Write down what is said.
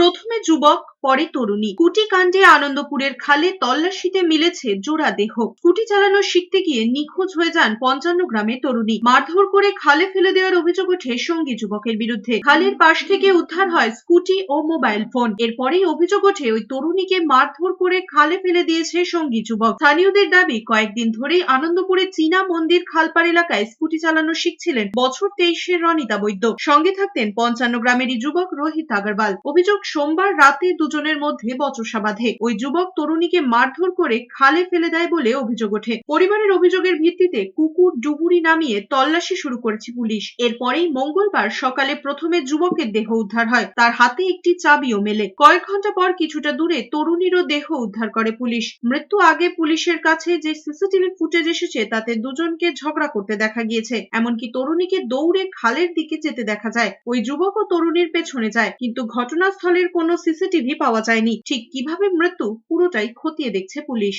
প্রথমে যুবক, পরে তরুণী। কুটি কাণ্ডে আনন্দপুরের খালে তল্লাশিতে মিলেছে জোড়া দেহ। স্কুটি চালানো শিখতে গিয়ে নিখোঁজ হয়ে যান পঞ্চান্ন গ্রামের তরুণী। মারধর করে খালে ফেলে দেওয়ার অভিযোগ ওঠে সঙ্গী যুবকের বিরুদ্ধে। খালের পাশ থেকে উদ্ধার হয় স্কুটি ও মোবাইল ফোন। এরপরেই অভিযোগ ওঠে ওই তরুণীকে মারধর করে খালে ফেলে দিয়েছে সঙ্গী যুবক। স্থানীয়দের দাবি, কয়েকদিন ধরেই আনন্দপুরে চীনা মন্দির খালপাড় এলাকায় স্কুটি চালানো শিখছিলেন বছর তেইশের রনিতা বৈদ্য। সঙ্গে থাকতেন পঞ্চান্ন গ্রামেরই যুবক রোহিত আগরওয়াল। অভিযোগ সোমবার রাতে দুজনের মধ্যে বচসা বাঁধে ওই যুবক তরুণীকে মারধর করে খালে ফেলে দেয় বলে অভিযোগ ওঠে। পরিবারের অভিযোগের ভিত্তিতে কুকুর ডুবুরি নামিয়ে তল্লাশি শুরু করেছে পুলিশ। এরপরেই মঙ্গলবার সকালে প্রথমে যুবকের দেহ উদ্ধার হয়। তার হাতে একটি চাবিও মেলে। কয়েক ঘণ্টা পর কিছুটা দূরে তরুণীরও দেহ উদ্ধার করে পুলিশ। মৃত্যু আগে পুলিশের কাছে যে সিসিটিভি ফুটেজ এসেছে, তাতে দুজনকে ঝগড়া করতে দেখা গিয়েছে। এমনকি তরুণীকে দৌড়ে খালের দিকে যেতে দেখা যায়। ওই যুবক ও তরুণীর পেছনে যায়। কিন্তু ঘটনাস্থলের কোনো সিসিটিভি পাওয়া যায়নি। ঠিক কীভাবে মৃত্যু পুরোটাই খতিয়ে দেখছে পুলিশ।